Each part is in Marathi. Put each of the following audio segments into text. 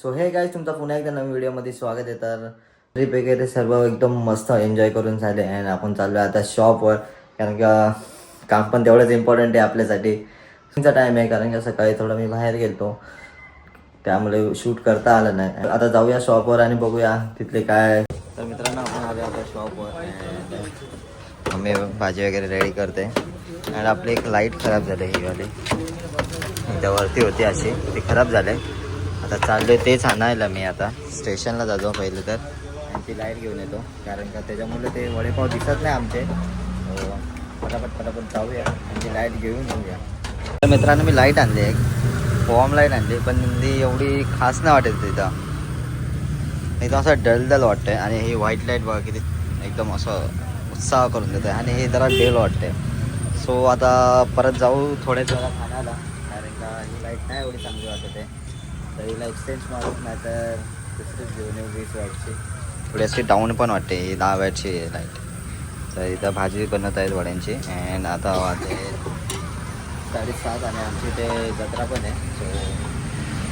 सो हे काय तुमचा पुन्हा एकदा नवीन व्हिडिओमध्ये स्वागत आहे. तर ट्रिप वगैरे सर्व एकदम मस्त एन्जॉय करून झाले आणि आपण चाललो आता शॉपवर कारण का काम पण तेवढंच इम्पॉर्टंट आहे आपल्यासाठी. तुमचा टाईम आहे कारण की सकाळी थोडं मी बाहेर गेलो त्यामुळे शूट करता आलं नाही. आता जाऊया शॉपवर आणि बघूया तिथले काय तर मित्रांनो आपण आलो आता शॉपवर आम्ही भाजी वगैरे रेडी करते. आणि आपली एक लाइट खराब झाली ही वाली. त्यावरती होती अशी. ती खराब झाले. आता चाललोय तेच आणायला मी आता. स्टेशनला जातो पहिले तर. आणि ती लाइट घेऊन येतो. कारण का त्याच्यामुळे ते वडेपाव दिसत नाही आमचे. अं, पटापट पटापट जाऊया. आणि ती लाइट घेऊन येऊया. तर मित्रांनो मी लाइट आणली एक. फॉर्म लाइट आणली पण ती एवढी खास नाही वाटत तिथं. एकदम असं डलदल वाटतंय. आणि ही व्हाईट लाइट बघा किती एकदम असं उत्साह करून देतं आणि हे जरा डेल वाटते सो आता परत जाऊ थोड्याच वेळा खाण्याला. कारण का ही लाइट नाही एवढी चांगली वाटत आहे. तर हिला एक्सचेंज मारू नाही तर दुसरीच घेऊन येऊ वीस वॅटची थोडी अशी डाऊन पण वाटते ही दहा वॅटची लाइट तर इथं भाजी बनवत आहेत वड्यांची अँड आता वाजले साडेसात आणि आमची ते जत्रा पण आहे. सो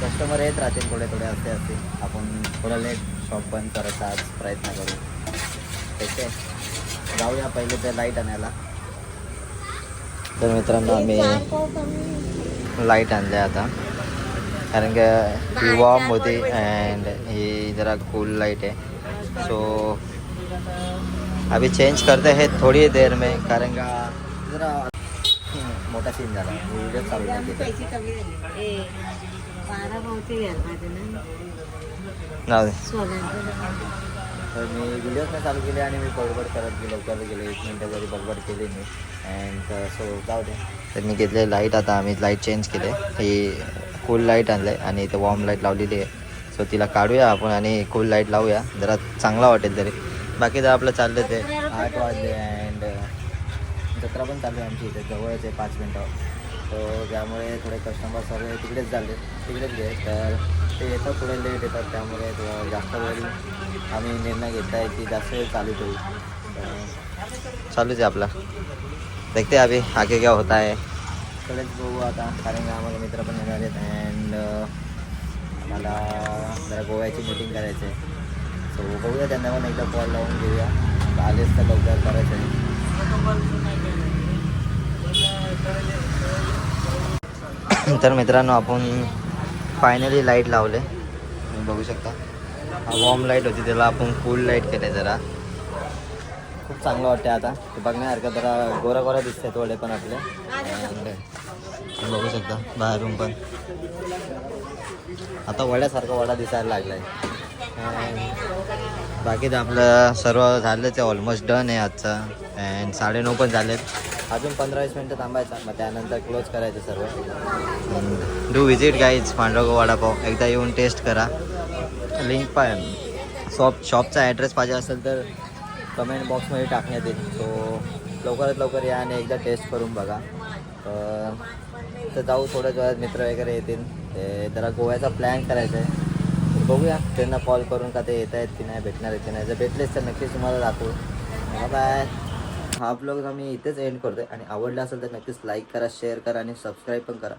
कस्टमर येत राहतील थोडे थोडे असते असते आपण थोडं लेट शॉप बंद करत आज प्रयत्न करू. ठीक आहे. जाऊया पहिले ते लाइट आणायला. तर मित्रांनो आम्ही लाइट आणले आता. का ही वॉर्म होती ही जरा कूल लाईट है। सो अभी चेंज करते हैं थोड़ी देर में कारण का जरा मोठा सीन झाला व्हिडिओ चालू नाही तर मी व्हिडिओच नाही केले आणि मी बडबड करत गेलो लवकर गेलो एक मिनटं जरी बडबड केली मी अँड सो जाऊ दे तर मी घेतले लाईट आता आम्ही लाईट चेंज केले ही कूल लाइट आणलं आणि इथं वॉर्म लाइट लावलेली आहे. सो तिला काढूया आपण आणि कूल लाइट लावूया. जरा चांगला वाटेल तरी. बाकी जर आपलं चाललं ते. आठ वाजले अँड जत्रा पण चालू आहे आमची इथे. जवळच आहे पाच मिनटं. तर त्यामुळे थोडे कस्टमर सर्व तिकडेच झाले. तिकडेच गे तर ते येतात थोडे लेट येतात. त्यामुळे जास्त वेळ आम्ही निर्णय घेत आहे की जास्त वेळ चालू ठेवू. चालूच आहे आपला. देखते अभी आगे क्या होता है. कडेच बघू आता. कारण का आम्हाला मित्र पण येणार आहेत अँड मला जरा गोव्याची मीटिंग करायची आहे. सो बघूया त्यांना पण एकदा कॉल लावून घेऊया. आलेच तर लवकर करायचं आहे. तर मित्रांनो आपण फायनली लाइट लावले. तुम्ही बघू शकता. वॉर्म लाइट होती त्याला आपण कूल लाइट केले जरा. खूप चांगलं वाटते आता. ते बघण्यासारखं जरा गोरा गोरा दिसते थोडे पण आपले. बघू शकता बाहेरून पण. आता वड्यासारखा वडा दिसायला लागलाय. And बाकी तर आपलं सर्व झालंच आहे ऑलमोस्ट डन आहे आजचा. अँड साडेनऊ पण झालेत. अजून पंधरा वीस मिनटं थांबायचं. मग त्यानंतर क्लोज करायचं सर्व. डू विजिट गाईज पांडवगो वडापाव. एकदा येऊन टेस्ट करा. लिंक पण शॉप शॉपचा ॲड्रेस पाहिजे असेल तर कमेंट बॉक्समध्ये टाकण्यात येईल. सो लवकरात लवकर या आणि एकदा टेस्ट करून बघा. तर जाऊ थोड्याच वेळात मित्र वगैरे येतील. ते जरा गोव्याचा प्लॅन करायचा आहे. बघूया त्यांना कॉल करून का ते येत आहेत की नाही भेटणार आहेत की नाही. जर भेटलेच तर नक्कीच तुम्हाला दाखवू. बाय हा ब्लॉग आम्ही इथेच एंड करतोय. आणि आवडला असेल तर नक्कीच लाईक करा शेअर करा आणि सबस्क्राईब पण करा.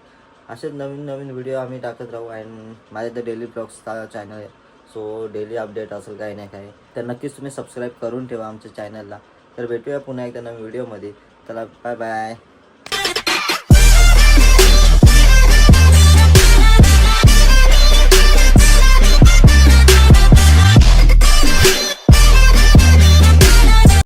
असेच नवीन नवीन व्हिडिओ आम्ही टाकत राहू. अँड माझ्या तर डेली ब्लॉग्सचा चॅनल आहे. सो डेली अपडेट असेल काही नाही काही तर नक्कीच तुम्ही सबस्क्राईब करून ठेवा आमच्या चॅनलला तर भेटूया पुन्हा एकदा नवीन व्हिडिओमध्ये चला बाय बाय